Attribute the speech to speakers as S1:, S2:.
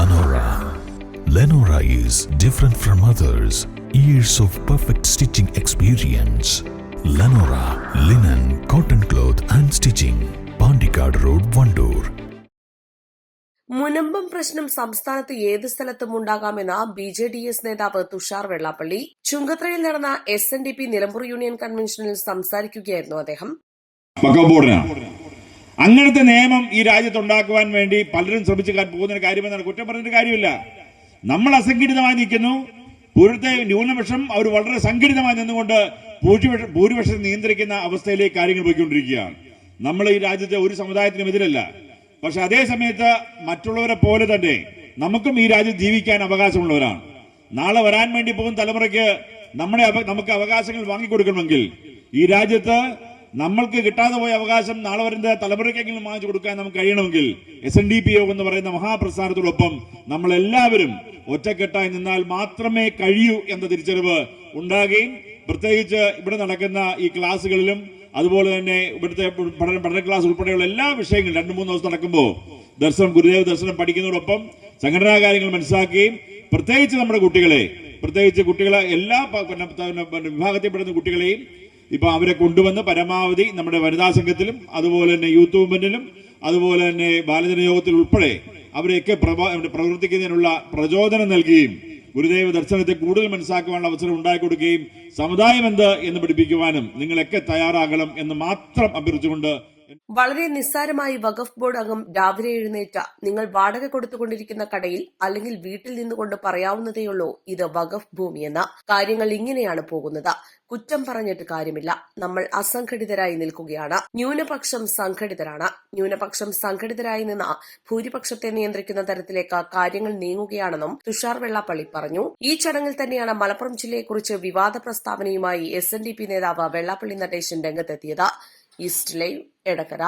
S1: Lenora. Lenora is different from others. Years of perfect stitching experience. Lenora linen, cotton cloth and stitching. Pandikad Road, Vandoor.
S2: Munambam പ്രശ്നം സംസ്ഥാനത്ത് ഏത് സ്ഥലത്തും ഉണ്ടാകാമെന്ന B J D S നേതാവ് തുഷാർ വെള്ളാപ്പള്ളി ചുങ്കത്രയിൽ നടന്ന S N D P Nilambur union കൺവെൻഷനിൽ സംസാരിക്കുകയായിരുന്നു അദ്ദേഹം
S3: അങ്ങനത്തെ നിയമം ഈ രാജ്യത്ത് ഉണ്ടാക്കുവാൻ വേണ്ടി പലരും ശ്രമിച്ചു പോകുന്ന കാര്യമെന്നാണ് കുറ്റം പറഞ്ഞിട്ട് കാര്യമില്ല. നമ്മൾ അസംഘടിതമായി നിൽക്കുന്നു. പൂരത്തെ ന്യൂനപക്ഷം അവർ വളരെ സംഘടിതമായി നിന്നുകൊണ്ട് ഭൂരിപക്ഷം നിയന്ത്രിക്കുന്ന അവസ്ഥയിലേക്ക് കാര്യങ്ങൾ പോയിക്കൊണ്ടിരിക്കുകയാണ്. നമ്മൾ ഈ രാജ്യത്തെ ഒരു സമുദായത്തിനും എതിരല്ല. പക്ഷെ അതേ സമയത്ത് മറ്റുള്ളവരെ പോലെ തന്നെ നമുക്കും ഈ രാജ്യത്ത് ജീവിക്കാൻ അവകാശമുള്ളവരാണ്. നാളെ വരാൻ വേണ്ടി പോകുന്ന തലമുറയ്ക്ക് നമ്മുടെ നമുക്ക് അവകാശങ്ങൾ വാങ്ങിക്കൊടുക്കണമെങ്കിൽ ഈ രാജ്യത്ത് നമ്മൾക്ക് കിട്ടാതെ പോയ അവകാശം നാളെ വരുന്ന തലമുറയ്ക്കെങ്കിലും വാങ്ങിച്ചു കൊടുക്കാൻ നമുക്ക് കഴിയണമെങ്കിൽ എസ് എൻ ഡി പി യോഗം എന്ന് പറയുന്ന മഹാപ്രസ്ഥാനത്തോടൊപ്പം നമ്മൾ എല്ലാവരും ഒറ്റക്കെട്ടായി നിന്നാൽ മാത്രമേ കഴിയൂ എന്ന തിരിച്ചറിവ് ഉണ്ടാകുകയും പ്രത്യേകിച്ച് ഇവിടെ നടക്കുന്ന ഈ ക്ലാസ്സുകളിലും അതുപോലെ തന്നെ ഇവിടുത്തെ പഠന പഠന ക്ലാസ് ഉൾപ്പെടെയുള്ള എല്ലാ വിഷയങ്ങളും രണ്ടു മൂന്ന് ദിവസം നടക്കുമ്പോൾ ദർശനം ഗുരുദേവ ദർശനം പഠിക്കുന്നതോടൊപ്പം സംഘടനാ കാര്യങ്ങൾ മനസ്സിലാക്കുകയും പ്രത്യേകിച്ച് നമ്മുടെ കുട്ടികളെ പ്രത്യേകിച്ച് കുട്ടികളെ എല്ലാ വിഭാഗത്തിൽപ്പെടുന്ന കുട്ടികളെയും ഇപ്പൊ അവരെ കൊണ്ടുവന്ന് പരമാവധി നമ്മുടെ വനിതാ സംഘത്തിലും അതുപോലെ തന്നെ യൂത്ത് മൂവ്മെന്റിലും അതുപോലെ തന്നെ ബാലജന യോഗത്തിൽ ഉൾപ്പെടെ അവരെയൊക്കെ പ്രവർത്തിക്കുന്നതിനുള്ള പ്രചോദനം നൽകുകയും ഗുരുദേവ ദർശനത്തെ കൂടുതൽ മനസ്സിലാക്കുവാനുള്ള അവസരം ഉണ്ടാക്കി കൊടുക്കുകയും സമുദായം എന്ത് എന്ന് പഠിപ്പിക്കുവാനും നിങ്ങളൊക്കെ തയ്യാറാകണം എന്ന് മാത്രം അഭ്യർത്ഥിച്ചുകൊണ്ട്
S2: വളരെ നിസ്സാരമായി വഖഫ് ബോർഡ് അംഗം രാവിലെ എഴുന്നേറ്റ നിങ്ങൾ വാടക കൊടുത്തുകൊണ്ടിരിക്കുന്ന കടയിൽ അല്ലെങ്കിൽ വീട്ടിൽ നിന്നുകൊണ്ട് പറയാവുന്നതേയുള്ളൂ ഇത് വഖഫ് ഭൂമിയെന്ന് കാര്യങ്ങൾ ഇങ്ങനെയാണ് പോകുന്നത്. കുറ്റം പറഞ്ഞിട്ട് കാര്യമില്ല. നമ്മൾ അസംഘടിതരായി നിൽക്കുകയാണ്. ന്യൂനപക്ഷം സംഘടിതരാണ്. ന്യൂനപക്ഷം സംഘടിതരായി നിന്ന ഭൂരിപക്ഷത്തെ നിയന്ത്രിക്കുന്ന തരത്തിലേക്ക് കാര്യങ്ങൾ നീങ്ങുകയാണെന്നും തുഷാർ വെള്ളാപ്പള്ളി പറഞ്ഞു. ഈ ചടങ്ങിൽ തന്നെയാണ് മലപ്പുറം ജില്ലയെക്കുറിച്ച് വിവാദ പ്രസ്താവനയുമായി എസ് നേതാവ് വെള്ളാപ്പള്ളി നടേശൻ രംഗത്തെത്തിയത്. East live Edakkara